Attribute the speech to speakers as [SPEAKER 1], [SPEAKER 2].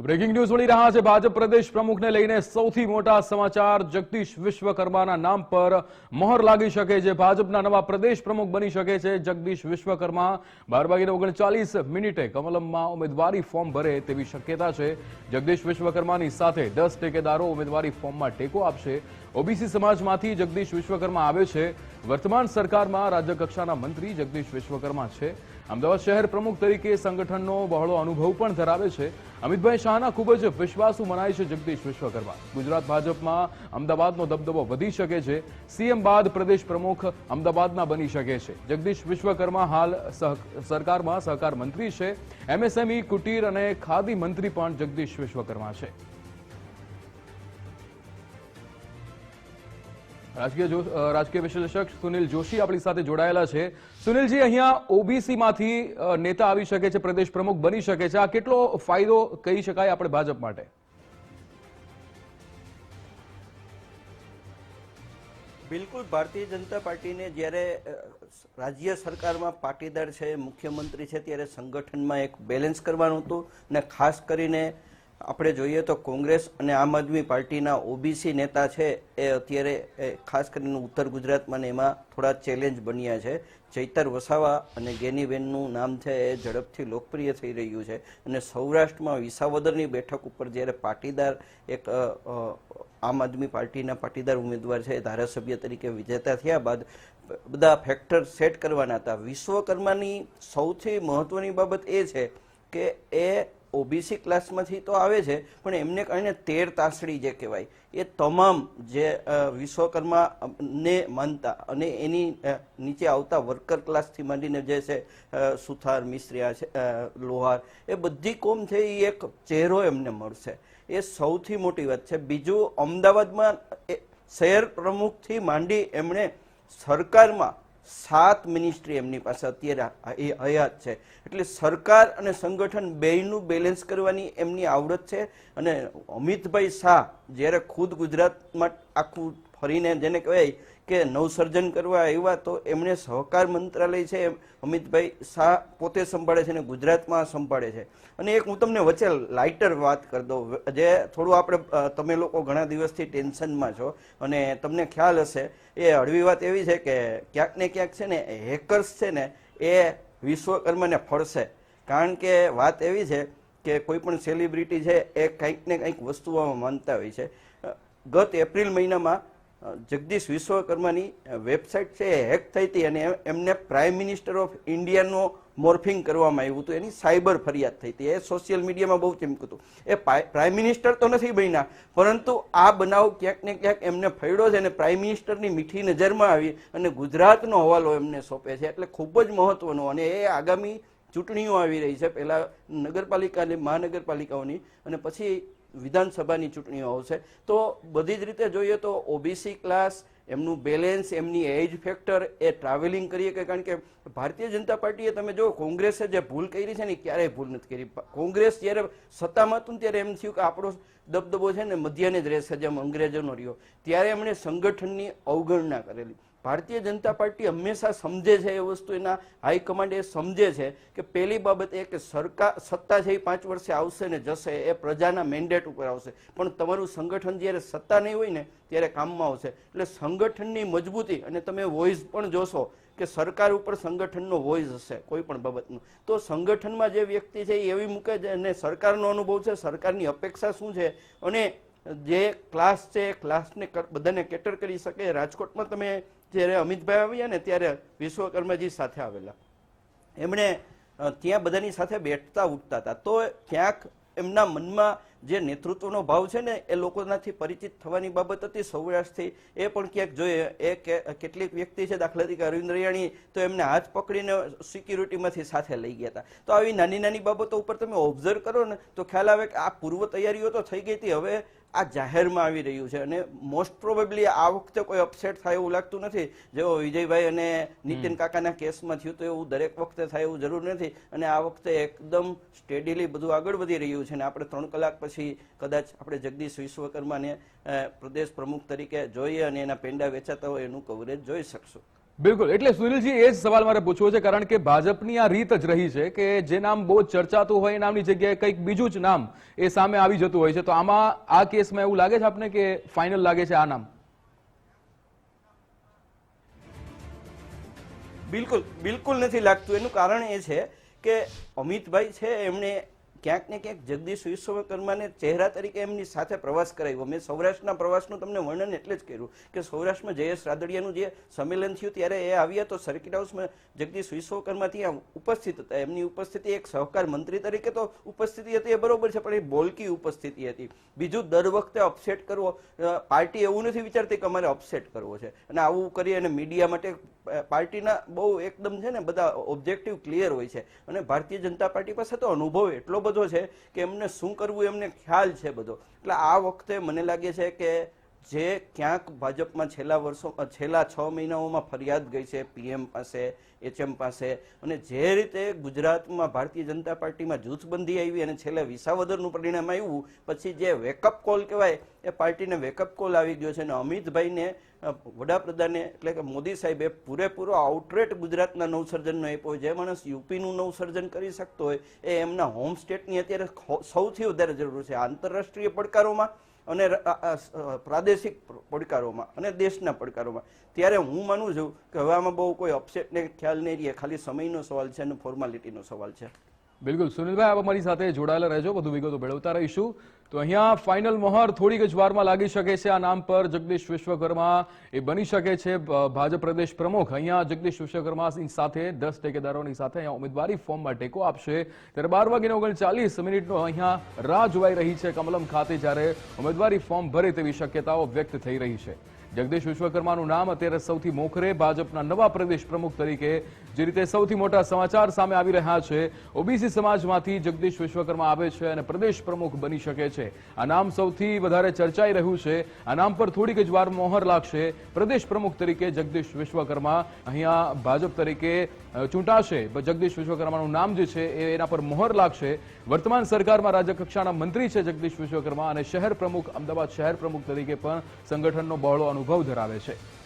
[SPEAKER 1] Breaking news મળી રહ્યા છે. ભાજપ પ્રદેશ પ્રમુખને લઈને સૌથી મોટા સમાચાર જગદીશ વિશ્વકર્માના નામ પર મોહર લાગી શકે છે. ભાજપના નવા પ્રદેશ પ્રમુખ બની શકે છે જગદીશ વિશ્વકર્મા. બાર વાગીને ઓગણચાલીસ મિનિટે કમલમમાં ઉમેદવારી ફોર્મ ભરે તેવી શક્યતા છે. જગદીશ વિશ્વકર્માની સાથે દસ ટેકેદારો ઉમેદવારી ફોર્મમાં ટેકો આપશે. ઓબીસી સમાજમાંથી જગદીશ વિશ્વકર્મા આવે છે. વર્તમાન સરકારમાં રાજ્યકક્ષાના મંત્રી જગદીશ વિશ્વકર્મા છે. અમદાવાદ શહેર પ્રમુખ તરીકે સંગઠનનો બહોળો અનુભવ પણ ધરાવે છે. અમિતભાઈ શાહના ખૂબ જ વિશ્વાસુ મનાય છે જગદીશ વિશ્વકર્મા. ગુજરાત ભાજપમાં અમદાવાદનો દબદબો વધી શકે છે. સીએમ બાદ પ્રદેશ પ્રમુખ અમદાવાદના બની શકે છે. જગદીશ વિશ્વકર્મા હાલ સરકારમાં સહકાર મંત્રી છે. એમએસએમઈ, કુટીર અને ખાદી મંત્રી પણ જગદીશ વિશ્વકર્મા છે. રાજકીય રાજકીય વિશ્લેષક સુનિલ જોશી આપણી સાથે જોડાયેલા છે. સુનિલજી, અહીંયા ઓબીસી માંથી નેતા આવી શકે છે, પ્રદેશ પ્રમુખ બની શકે છે. આ કેટલો ફાયદો કહી શકાય આપણે ભાજપ માટે?
[SPEAKER 2] બિલકુલ, ભારતીય જનતા પાર્ટીને જ્યારે રાજ્ય સરકારમાં પાટીદાર છે, મુખ્યમંત્રી છે, ત્યારે સંગઠનમાં એક બેલેન્સ કરવાનું હતું. અને ખાસ કરીને આપણે જોઈએ તો કોંગ્રેસ અને આમ આદમી પાર્ટીના ઓબીસી નેતા છે એ અત્યારે ખાસ કરીને ઉત્તર ગુજરાતમાં એમાં થોડા ચેલેન્જ બન્યા છે. ચૈતર વસાવા અને ગેનીબેનનું નામ છે એ ઝડપથી લોકપ્રિય થઈ રહ્યું છે. અને સૌરાષ્ટ્રમાં વિસાવદરની બેઠક ઉપર જ્યારે પાટીદાર એક આમ આદમી પાર્ટીના પાટીદાર ઉમેદવાર છે ધારાસભ્ય તરીકે વિજેતા થયા બાદ બધા ફેક્ટર સેટ કરવાના હતા. વિશ્વકર્માની સૌથી મહત્વની બાબત એ છે કે એ ઓબીસી ક્લાસમાંથી તો આવે છે, પણ એમને કારણે તેર તાસડી જે કહેવાય, એ તમામ જે વિશ્વકર્મા ને માનતા અને એની નીચે આવતા વર્કર ક્લાસથી માંડીને જે છે સુથાર, મિશ્રિયા છે લોહાર, એ બધી કોમ છે, એ એક ચહેરો એમને મળશે. એ સૌથી મોટી વાત છે. બીજું અમદાવાદમાં શહેર પ્રમુખથી માંડી એમણે સરકારમાં સાત મિનિસ્ટ્રી એમની પાસે અત્યારે એ હયાત છે. એટલે સરકાર અને સંગઠન બેયનું બેલેન્સ કરવાની એમની આવડત છે. અને અમિતભાઈ શાહ જ્યારે ખુદ ગુજરાતમાં આખું ફરીને જેને કહેવાય કે નવસર્જન કરવા આવ્યા તો એમણે સહકાર મંત્રાલય છે અમિતભાઈ શાહ પોતે સંભાળે છે અને ગુજરાતમાં સંભાળે છે. અને એક હું તમને વચ્ચે લાઇટર વાત કરી દઉં. જે થોડું આપણે તમે લોકો ઘણા દિવસથી ટેન્શનમાં છો અને તમને ખ્યાલ હશે, એ હળવી વાત એવી છે કે ક્યાંક ને ક્યાંક છે ને હેકર્સ છે ને એ વિશ્વકર્માને ફળશે. કારણ કે વાત એવી છે કે કોઈ પણ સેલિબ્રિટી છે એ કંઈક ને કંઈક વસ્તુઓમાં માનતા હોય છે. ગત એપ્રિલ મહિનામાં જગદીશ વિશ્વકર્માની વેબસાઇટ છે એ હેક થઈ હતી અને એમને પ્રાઇમ મિનિસ્ટર ઓફ ઇન્ડિયાનો મોર્ફિંગ કરવામાં આવ્યું હતું. એની સાયબર ફરિયાદ થઈ હતી. એ સોશિયલ મીડિયામાં બહુ ચીમકું હતું. એ પ્રાઇમ મિનિસ્ટર તો નથી બન્યા, પરંતુ આ બનાવ ક્યાંક ને ક્યાંક એમને ફયડો છે અને પ્રાઇમ મિનિસ્ટરની મીઠી નજરમાં આવી અને ગુજરાતનો હવાલો એમને સોંપે છે. એટલે ખૂબ જ મહત્વનો અને એ આગામી ચૂંટણીઓ આવી રહી છે. પહેલાં નગરપાલિકા અને મહાનગરપાલિકાઓની અને પછી વિધાનસભાની ચૂંટણીઓ આવશે. તો બધી જ રીતે જોઈએ તો ઓબીસી ક્લાસ એમનું બેલેન્સ એમની એજ ફેક્ટર એ ટ્રાવેલિંગ કરીએ કે કારણ કે ભારતીય જનતા પાર્ટીએ તમે જો કોંગ્રેસે જે ભૂલ કરી છે ને ક્યારેય ભૂલ નથી કરી. કોંગ્રેસ જ્યારે સત્તામાં હતું ત્યારે એમ થયું કે આપણો દબદબો છે ને મધ્યને જ રહેશે જેમ અંગ્રેજોનો રહ્યો. ત્યારે એમણે સંગઠનની અવગણના કરેલી. ભારતીય જનતા પાર્ટી હંમેશા સમજે છે એ વસ્તુ, એના હાઈકમાન્ડ એ સમજે છે કે પહેલી બાબત એ કે સરકાર સત્તા છે એ પાંચ વર્ષે આવશે ને જશે, એ પ્રજાના મેન્ડેટ ઉપર આવશે. પણ તમારું સંગઠન જ્યારે સત્તા નહીં હોય ને, ત્યારે કામમાં આવશે. એટલે સંગઠનની મજબૂતી, અને તમે વોઇસ પણ જોશો કે સરકાર ઉપર સંગઠનનો વોઇસ હશે, કોઈ પણ બાબતનો. તો સંગઠનમાં જે વ્યક્તિ છે એ એવી મૂકે છે, અને સરકારનો અનુભવ છે, સરકારની અપેક્ષા શું છે? અને જે ક્લાસ છે એ ક્લાસને બધાને કેટર કરી શકે. રાજકોટમાં તમે જ્યારે અમિતભાઈ આવ્યા ને ત્યારે વિશ્વકર્માજી સાથે આવેલા. એમણે ત્યાં બધાની સાથે બેઠતા ઉઠતા હતા. તો ક્યાંક એમના મનમાં જે નેતૃત્વનો ભાવ છે ને, એ લોકોનાથી પરિચિત થવાની બાબત હતી સૌરાષ્ટ્રથી. એ પણ ક્યાંક જોઈએ. એ કેટલીક વ્યક્તિ છે દાખલા તરીકે અરવિંદ રૈયાણી, તો એમને હાથ પકડીને સિક્યુરિટીમાંથી સાથે લઈ ગયા હતા. તો આવી નાની નાની બાબતો ઉપર તમે ઓબ્ઝર્વ કરો ને, તો ખ્યાલ આવે કે આ પૂર્વ તૈયારીઓ તો થઈ ગઈ હતી. હવે આ જાહેરમાં આવી રહ્યું છે અને મોસ્ટ પ્રોબેબલી આ વખતે કોઈ અપસેટ થાય એવું લાગતું નથી. જેવો વિજયભાઈ અને નીતિન કાકાના કેસમાં થયું તો એવું દરેક વખતે થાય એવું જરૂર નથી. અને આ વખતે એકદમ સ્ટેડીલી બધું આગળ વધી રહ્યું છે અને આપણે ત્રણ કલાક પછી કદાચ આપણે જગદીશ વિશ્વકર્માને પ્રદેશ પ્રમુખ તરીકે જોઈએ અને એના પેંડા વેચાતા હોય એનું કવરેજ જોઈ શકશું.
[SPEAKER 1] બિલકુલ. એટલે સુનિલજી, એ જ સવાલ મારે પૂછવો છે, કારણ કે ભાજપની આ રીત જ રહી છે કે જે નામ બહુ ચર્ચાતું હોય નામની જગ્યાએ કંઈક બીજું જ નામ એ સામે આવી જતું હોય છે. તો આમાં આ કેસમાં એવું લાગે છે આપને કે ફાઇનલ લાગે છે આ નામ?
[SPEAKER 2] બિલકુલ બિલકુલ નથી લાગતું. એનું કારણ એ છે કે અમિતભાઈ છે, એમણે ક્યાંક ને ક્યાંક જગદીશ વિશ્વકર્માને ચહેરા તરીકે એમની સાથે પ્રવાસ કરાવ્યો. મેં સૌરાષ્ટ્રના પ્રવાસનું તમને વર્ણન એટલે જ કર્યું કે સૌરાષ્ટ્રમાં જયેશ રાદડિયાનું જે સંમેલન થયું ત્યારે એ આવ્યા તો સર્કિટ હાઉસમાં જગદીશ વિશ્વકર્મા ત્યાં ઉપસ્થિત હતા. એમની ઉપસ્થિતિ એક સહકાર મંત્રી તરીકે તો ઉપસ્થિતિ હતી, એ બરોબર છે, પણ એ બોલકી ઉપસ્થિતિ હતી. બીજું દર વખતે અપસેટ કરવો પાર્ટી એવું નથી વિચારતી કે અમારે અપસેટ કરવો છે. અને આવું કરી અને મીડિયા માટે પાર્ટીના બહુ એકદમ છે ને બધા ઓબ્જેક્ટિવ ક્લિયર હોય છે. અને ભારતીય જનતા પાર્ટી પાસે તો અનુભવ એટલો બધો છે કે એમને શું કરવું એમને ખ્યાલ છે બધો. એટલે આ વખતે મને લાગે છે કે જે ક્યાંક ભાજપમાં છેલ્લા વર્ષો, છેલ્લા છ મહિનાઓમાં ફરિયાદ ગઈ છે પીએમ પાસે, એચએમ પાસે. અને જે રીતે ગુજરાતમાં ભારતીય જનતા પાર્ટીમાં જૂથબંધી આવી અને છેલ્લે વિસાવદરનું પરિણામ આવ્યું, પછી જે વેકઅપ કોલ કહેવાય, એ પાર્ટીને વેકઅપ કોલ આવી ગયો છે અને અમિતભાઈને વડાપ્રધાને, એટલે કે મોદી સાહેબે પૂરેપૂરો આઉટરેટ ગુજરાતના નવસર્જનનો આપ્યો. જે માણસ યુપીનું નવસર્જન કરી શકતો હોય, એ એમના હોમ સ્ટેટની અત્યારે સૌથી વધારે જરૂર છે. આંતરરાષ્ટ્રીય પડકારોમાં અને પ્રાદેશિક પડકારોમાં અને દેશના પડકારોમાં. ત્યારે હું માનું છું કે હવે આમાં બહુ કોઈ અપસેટને ખ્યાલ નહીં રહે, ખાલી સમયનો સવાલ છે અને ફોર્માલિટીનો સવાલ છે.
[SPEAKER 1] બિલકુલ. સુનિલભાઈ, આપ અમારી સાથે જોડાયેલા રહેજો. વધુ વિગતો મેળવતા રહીશું. તો અહીંયા ફાઇનલ મોહર થોડીક જ વારમાં લાગી શકે છે. આ નામ પર જગદીશ વિશ્વકર્મા એ બની શકે છે. ભાજપ પ્રદેશ પ્રમુખ અહીંયા જગદીશ વિશ્વકર્મા સાથે, દસ ટેકેદારોની સાથે અહીંયા ઉમેદવારી ફોર્મમાં ટેકો આપશે. ત્યારે બાર વાગીને ઓગણચાલીસ મિનિટનો અહીંયા રાહ જોવાઈ રહી છે કમલમ ખાતે જ્યારે ઉમેદવારી ફોર્મ ભરે તેવી શક્યતાઓ વ્યક્ત થઈ રહી છે. જગદીશ વિશ્વકર્માનું નામ અત્યારે સૌથી મોખરે ભાજપના નવા પ્રદેશ પ્રમુખ તરીકે જે રીતે સૌથી મોટા સમાચાર સામે આવી રહ્યા છે, ઓબીસી સમાજમાંથી જગદીશ વિશ્વકર્મા આવે છે અને પ્રદેશ પ્રમુખ બની શકે છે. આ નામ સૌથી વધારે ચર્ચાઈ રહ્યું છે. આ નામ પર થોડીક જ વાર મોહર લાગશે. પ્રદેશ પ્રમુખ તરીકે જગદીશ વિશ્વકર્મા અહીંયા ભાજપ તરીકે ચૂંટાશે. જગદીશ વિશ્વકર્માનું નામ જે છે એ એના પર મોહર લાગશે. વર્તમાન સરકારમાં રાજ્ય કક્ષાના મંત્રી છે જગદીશ વિશ્વકર્મા અને શહેર પ્રમુખ, અમદાવાદ શહેર પ્રમુખ તરીકે પણ સંગઠનનો બહોળો અનુભવ ધરાવે છે.